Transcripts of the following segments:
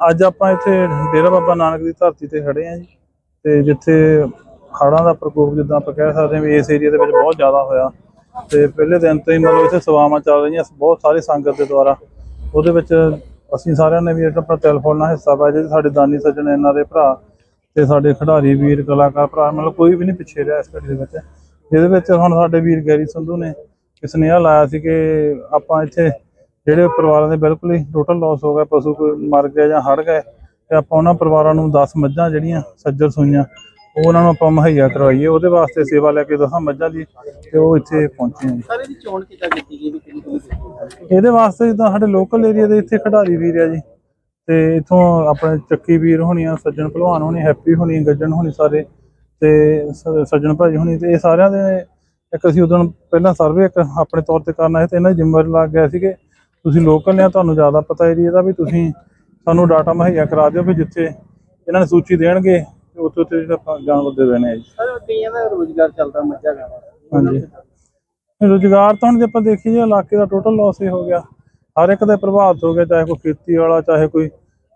ਅੱਜ ਆਪਾਂ ਇੱਥੇ ਡੇਰਾ ਬਾਬਾ ਨਾਨਕ ਦੀ ਧਰਤੀ ਤੇ ਖੜੇ ਆ ਜੀ ਤੇ ਜਿੱਥੇ ਹੜ੍ਹਾਂ ਦਾ ਪ੍ਰਕੋਪ ਜਿੱਦਾਂ ਆਪਾਂ ਕਹਿ ਸਕਦੇ ਹਾਂ ਵੀ ਇਸ ਏਰੀਆ ਦੇ ਵਿੱਚ ਬਹੁਤ ਜ਼ਿਆਦਾ ਹੋਇਆ। ਤੇ ਪਹਿਲੇ ਦਿਨ ਤੋਂ ਹੀ ਮਤਲਬ ਇੱਥੇ ਸੇਵਾਵਾਂ ਚੱਲ ਰਹੀਆਂ ਬਹੁਤ ਸਾਰੀ ਸੰਗਤ ਦੇ ਦੁਆਰਾ। ਉਹਦੇ ਵਿੱਚ ਅਸੀਂ ਸਾਰਿਆਂ ਨੇ ਵੀ ਜਿਹੜਾ ਆਪਣਾ ਟੈਲੀਫੋਨ ਨਾਲ ਹਿੱਸਾ ਪਾਇਆ ਜਿਹੜੇ ਸਾਡੇ ਦਾਨੀ ਸੱਜਣ ਇਹਨਾਂ ਦੇ ਭਰਾ ਤੇ ਸਾਡੇ ਖਿਡਾਰੀ ਵੀਰ ਕਲਾਕਾਰ ਭਰਾ ਮਤਲਬ ਕੋਈ ਵੀ ਨਹੀਂ ਪਿੱਛੇ ਰਿਹਾ ਇਸ ਘੜੀ ਦੇ ਵਿੱਚ। ਜਿਹਦੇ ਵਿੱਚ ਹੁਣ ਸਾਡੇ ਵੀਰ ਗੈਰੀ ਸੰਧੂ ਨੇ ਇੱਕ ਸੁਨੇਹਾ ਲਾਇਆ ਸੀ ਕਿ ਆਪਾਂ ਇੱਥੇ ਜਿਹੜੇ ਪਰਿਵਾਰਾਂ ਦੇ ਬਿਲਕੁਲ ਹੀ ਟੋਟਲ ਲਾਸ ਹੋ ਗਿਆ ਪਸ਼ੂ ਕੋਈ ਮਰ ਗਿਆ ਜਾਂ ਹੜ ਗਏ ਤੇ ਆਪਾਂ ਉਹਨਾਂ ਪਰਿਵਾਰਾਂ ਨੂੰ 10 ਮੱਝਾਂ ਜਿਹੜੀਆਂ ਸੱਜਰ ਸੂਈਆਂ ਉਹ ਉਹਨਾਂ ਨੂੰ ਆਪਾਂ ਮੁਹੱਈਆ ਕਰਵਾਈਏ ਉਹਦੇ ਵਾਸਤੇ ਸੇਵਾ ਲੈ ਕੇ 10 ਮੱਝਾਂ ਦੀ ਤੇ ਉਹ ਇੱਥੇ ਪਹੁੰਚੇ ਆ ਸਾਰੇ ਦੀ ਚੋਣ ਕਿੱਦਾਂ ਕੀਤੀ ਗਈ ਵੀ ਕਿਹੜੀ ਕਿਹੜੀ ਕੀਤੀ ਇਹਦੇ ਵਾਸਤੇ ਜਿੱਦਾਂ ਸਾਡੇ ਲੋਕਲ ਏਰੀਆ ਦੇ ਇੱਥੇ ਖਿਡਾਰੀ ਵੀਰ ਆ ਜੀ ਤੇ ਇਥੋਂ ਆਪਣੇ ਚੱਕੀ ਵੀਰ ਹੋਣੀ ਆ ਸੱਜਣ ਭਲਵਾਨ ਹੋਣੀ ਹੈਪੀ ਹੋਣੀ ਗੱਜਣ ਹੋਣੀ ਸਾਰੇ ਤੇ ਸੱਜਣ ਭਾਜੀ ਹੋਣੀ ਤੇ ਇਹ ਸਾਰਿਆਂ ਦੇ ਇੱਕ ਅਸੀਂ ਉਦੋਂ ਪਹਿਲਾਂ ਸਰਵੇ ਇੱਕ ਆਪਣੇ ਤੌਰ ਤੇ ਕਰਨਾ ਹੈ ਤੇ ਇਹਨਾਂ ਦੀ ਜ਼ਿੰਮੇਵਾਰੀ ਲੱਗ ਗਿਆ ਸੀ ਕਿ ਤੁਸੀਂ ਲੋਕਲ ਨੇ ਤੁਹਾਨੂੰ ਜ਼ਿਆਦਾ ਪਤਾ ਏਰੀਆ ਦਾ ਵੀ ਤੁਸੀਂ ਸਾਨੂੰ ਡਾਟਾ ਮੁਹੱਈਆ ਕਰਾ ਦਿਓ ਵੀ ਜਿੱਥੇ ਇਹਨਾਂ ਨੇ ਸੂਚੀ ਦੇਣਗੇ ਉੱਥੇ ਉੱਥੇ ਜਿਹੜਾ ਜਾਨਵਰ ਦੇ ਦੇਣੇ ਆ ਜੀ ਸਰ ਕਈਆਂ ਦਾ ਰੋਜ਼ਗਾਰ ਚੱਲਦਾ ਮੱਝਾਂ ਗਾਵਾਂ ਦਾ। ਹਾਂਜੀ। ਰੁਜ਼ਗਾਰ ਤਾਂ ਹੁਣ ਜੇ ਆਪਾਂ ਦੇਖੀਏ ਇਲਾਕੇ ਦਾ ਟੋਟਲ ਲਾਸ ਹੀ ਹੋ ਗਿਆ। ਹਰ ਇੱਕ ਦੇ ਪ੍ਰਭਾਵਿਤ ਹੋ ਗਿਆ ਚਾਹੇ ਕੋਈ ਖੇਤੀ ਵਾਲਾ ਚਾਹੇ ਕੋਈ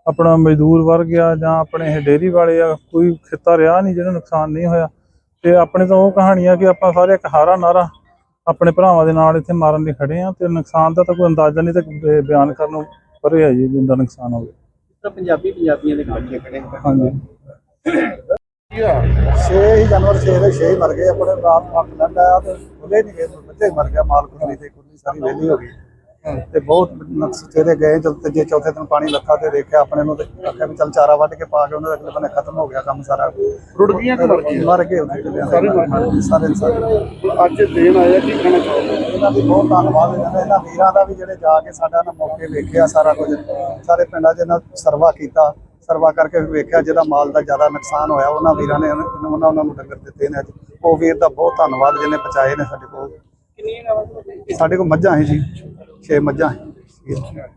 ਆਪਣਾ ਮਜ਼ਦੂਰ ਵਰਗ ਆ ਜਾਂ ਆਪਣੇ ਇਹ ਡੇਅਰੀ ਵਾਲੇ ਆ ਕੋਈ ਖੇਤਾ ਰਿਹਾ ਨਹੀਂ ਜਿਹਨੂੰ ਨੁਕਸਾਨ ਨਹੀਂ ਹੋਇਆ। ਤੇ ਆਪਣੇ ਤਾਂ ਉਹ ਕਹਾਣੀ ਆ ਕਿ ਆਪਾਂ ਸਾਰੇ ਇੱਕ ਹਾਰਾ ਨਾਰਾ ਆਪਣੇ ਭਰਾਵਾਂ ਦੇ ਨਾਲ ਇੱਥੇ ਮਾਰਨ ਲਈ ਖੜੇ ਆ ਤੇ ਨੁਕਸਾਨ ਦਾ ਤਾਂ ਕੋਈ ਅੰਦਾਜ਼ਾ ਨਹੀਂ ਤੇ ਬਿਆਨ ਕਰਨ ਨੂੰ ਪਰੇ ਆ ਜੀ ਜਿੰਦਾ ਨੁਕਸਾਨ ਹੋਵੇ। ਤਾਂ ਪੰਜਾਬੀ ਪੰਜਾਬੀਆਂ ਦੇ ਇਕੱਠੇ ਖੜੇ। ਹਾਂਜੀ। ਛੇ ਹੀ ਜਾਨਵਰ ਛੇ ਦੇ ਛੇ ਹੀ ਮਰ ਗਏ ਆਪਣੇ ਰਾਤ ਫੱਕ ਲੈਂਦਾ ਆ ਤੇ ਉਹਦੇ ਨਹੀਂ ਗਏ ਬੱਚੇ ਮਰ ਗਿਆ ਮਾਲ ਕੁੰਡੀ ਤੇ ਕੁੰਡੀ ਸਾਰੀ ਵਿਹਲੀ ਹੋ ਗਈ। ਤੇ ਬਹੁਤ ਨਕਸ ਤੇਰੇ ਗਏ ਜਦ ਤੀਜੇ ਚੌਥੇ ਦਿਨ ਪਾਣੀ ਲੱਥਾ ਤੇ ਦੇਖਿਆ ਆਪਣੇ ਨੂੰ ਤੇ ਆਖਿਆ ਵੀ ਚੱਲ ਚਾਰਾ ਵੱਢ ਕੇ ਪਾ ਕੇ ਉਹਨਾਂ ਦਾ ਅਗਲੇ ਬੰਨੇ ਖਤਮ ਹੋ ਗਿਆ ਕੰਮ ਸਾਰਾ। ਰੁੜ ਗਈਆਂ ਕਿ ਮਰ ਗਈਆਂ? ਮਰ ਗਏ ਸਾਰੇ ਸਾਰੇ ਸਾਰੇ। ਅੱਜ ਦੇਣ ਆਇਆ ਕੀ ਖਾਣਾ ਚਾਹੁੰਦੇ ਇਹਨਾਂ ਦੀ ਬਹੁਤ ਧੰਨਵਾਦ ਇਹਨਾਂ ਦਾ। ਇਹਨਾਂ ਵੀਰਾਂ ਦਾ ਵੀ ਜਿਹੜੇ ਜਾ ਕੇ ਸਾਡਾ ਨਾ ਮੌਕੇ ਵੇਖਿਆ ਸਾਰਾ ਕੁਝ। ਸਾਰੇ ਪਿੰਡਾਂ 'ਚ ਇਹਨਾਂ ਸਰਵਾ ਕੀਤਾ। ਸਰਵਾ ਕਰਕੇ ਵੀ ਵੇਖਿਆ ਜਿਹਦਾ ਮਾਲ ਦਾ ਜ਼ਿਆਦਾ ਨੁਕਸਾਨ ਹੋਇਆ। ਉਹਨਾਂ ਵੀਰਾਂ ਨੇ ਉਹਨਾਂ ਉਹਨਾਂ ਨੂੰ ਡੰਗਰ ਦਿੱਤੇ ਨੇ ਅੱਜ। ਉਹ ਵੀਰ ਦਾ ਬਹੁਤ ਧੰਨਵਾਦ ਜਿਹਨੇ ਪਹੁੰਚਾਏ ਨੇ ਸਾਡੇ ਕੋਲ। ਸਾਡੇ ਕੋਲ ਮੱਝਾਂ ਹੈ ਜੀ। 6 ਮੱਝਾਂ। ਹੈ